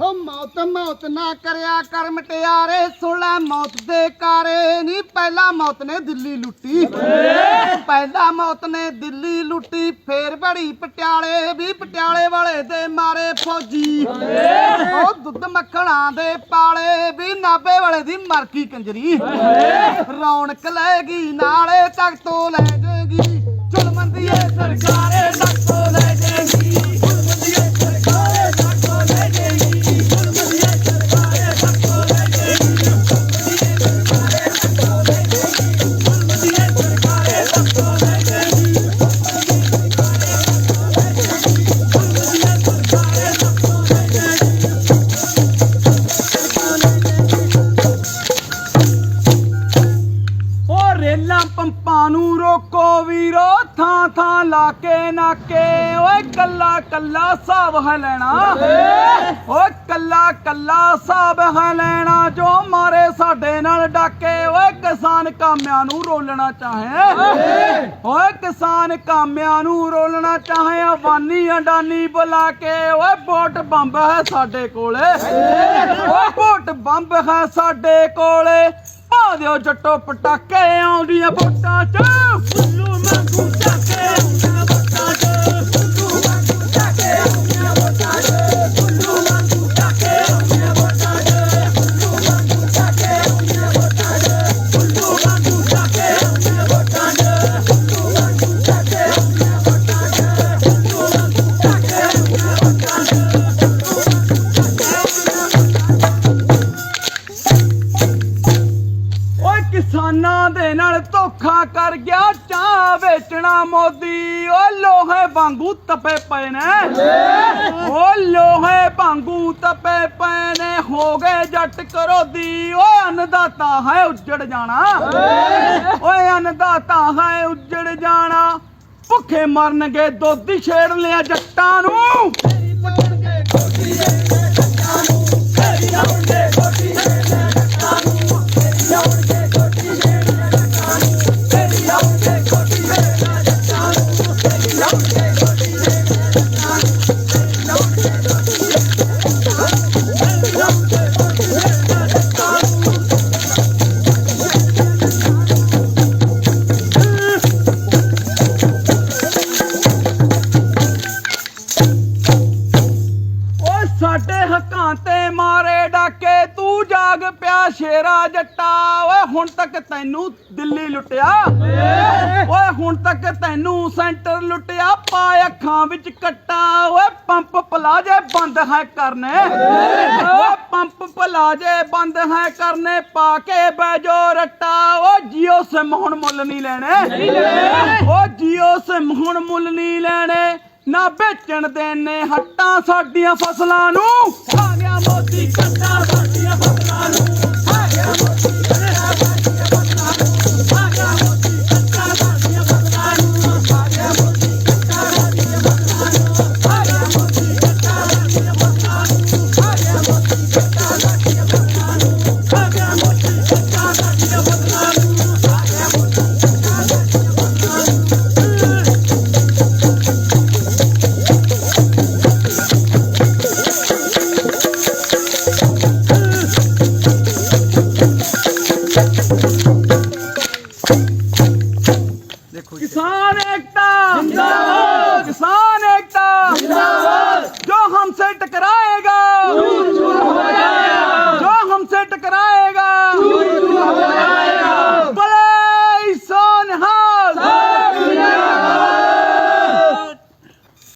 ਹੋ ਮੌਤ ਮੌਤ ਨਾ ਕਰਿਆ ਕਰ ਮਟਿਆਰੇ, ਸੁਣਾ ਮੌਤ ਦੇ ਕਾਰੇ। ਨਹੀਂ ਪਹਿਲਾ ਮੌਤ ਨੇ ਦਿੱਲੀ ਲੁੱਟੀ। ਪਹਿਲਾ ਮੌਤ ਨੇ ਦਿੱਲੀ ਲੁੱਟੀ, ਫੇਰ ਬੜੀ ਪਟਿਆਲੇ। ਵੀ ਪਟਿਆਲੇ ਵਾਲੇ ਦੇ ਮਾਰੇ ਫੌਜੀ। ਉਹ ਦੁੱਧ ਮੱਖਣਾ ਦੇ ਪਾਲੇ। ਵੀ ਨਾਬੇ ਵਾਲੇ ਦੀ ਮਰਕੀ ਕੰਜਰੀ। ਰੌਣਕ ਲੈਗੀ ਨਾਲੇ ਤੱਕ ਤੋਂ ਲੈ ਜਾਏਗੀ ਚੁਲਮੰਦੀਏ ਸਰਕਾਰੇ ਤੱਕ ਤੋਂ ਥਾਂ ਲਾ ਕੇ ਨਾਕੇ। ਓਏ ਕੱਲਾ ਕੱਲਾ ਸਾਬ ਹੈ ਲੈਣਾ। ਓਏ ਕੱਲਾ ਕੱਲਾ ਸਾਬ ਹੈ ਲੈਣਾ, ਜੋ ਮਾਰੇ ਸਾਡੇ ਨਾਲ ਡਾਕੇ। ਓਏ ਕਿਸਾਨ ਕਾਮਿਆਂ ਨੂੰ ਰੋਲਣਾ ਚਾਹੇ। ਓਏ ਕਿਸਾਨ ਕਾਮਿਆਂ ਨੂੰ ਰੋਲਣਾ ਚਾਹੇ ਅਵਾਨੀ ਅਡਾਨੀ ਬੁਲਾ ਕੇ। ਓਏ ਵੋਟ ਬੰਬ ਹੈ ਸਾਡੇ ਕੋਲੇ। ਓਏ ਵੋਟ ਬੰਬ ਹੈ ਸਾਡੇ ਕੋਲੇ। ਪਾ ਦਿਓ ਜੱਟੋ ਪਟਾਕੇ, ਆਉਂਦੀਆਂ ਵੋਟਾਂ 'ਚ। ਕਿਸਾਨਾਂ ਦੇ ਨਾਲ ਧੋਖਾ ਕਰ ਗਿਆ, ਚਾਹ ਵੇਚਣਾ ਮੋਦੀ। ਓ ਲੋਹੇ ਵਾਂਗੂ ਤਪੇ ਪਏ ਨੇ। ਓ ਲੋਹੇ ਵਾਂਗੂ ਤਪੇ ਪਏ ਨੇ। ਹੋ ਗਏ ਜੱਟ ਕਰੋਦੀ। ਓ ਅੰਨਦਾਤਾ ਹੈ ਉੱਜੜ ਜਾਣਾ। ਓਏ ਅੰਨਦਾਤਾ ਹੈ ਉੱਜੜ ਜਾਣਾ। ਭੁੱਖੇ ਮਰਨਗੇ ਦੋਧੀ ਛੇੜ ਲਿਆ ਜੱਟਾਂ ਨੂੰ। ਹੱਕਾਂ ਤੇ ਮਾਰੇ ਡਾਕੇ ਤੂੰ ਜਾਗ ਪਿਆ ਸ਼ੇਰਾ ਜੱਟਾ। ਓਏ ਹੁਣ ਤੱਕ ਤੈਨੂੰ ਦਿੱਲੀ ਲੁੱਟਿਆ। ਓਏ ਹੁਣ ਤੱਕ ਤੈਨੂੰ ਸੈਂਟਰ ਲੁੱਟਿਆ ਪਾ ਅੱਖਾਂ ਵਿੱਚ ਕੱਟਾ। ਓਏ ਪੰਪ ਪਲਾਜੇ ਬੰਦ ਹੈ ਕਰਨੇ। ਓਏ ਪੰਪ ਪਲਾਜੇ ਬੰਦ ਹੈ ਕਰਨੇ ਪਾ ਕੇ ਬੈਜੋ ਰੱਟਾ। ਓ ਜੀਓ ਸਿਮ ਹੁਣ ਮੁੱਲ ਨਹੀਂ ਲੈਣੇ। ਓ ਜੀਓ ਸਿਮ ਹੁਣ ਮੁੱਲ ਨਹੀਂ ਲੈਣੇ। ਨਾ ਵੇਚਣ ਦੇ ਨੇ ਹੱਟਾਂ ਸਾਡੀਆਂ ਫਸਲਾਂ ਨੂੰ। ਆ ਗਿਆ ਮੋਦੀ ਕੱਟਾ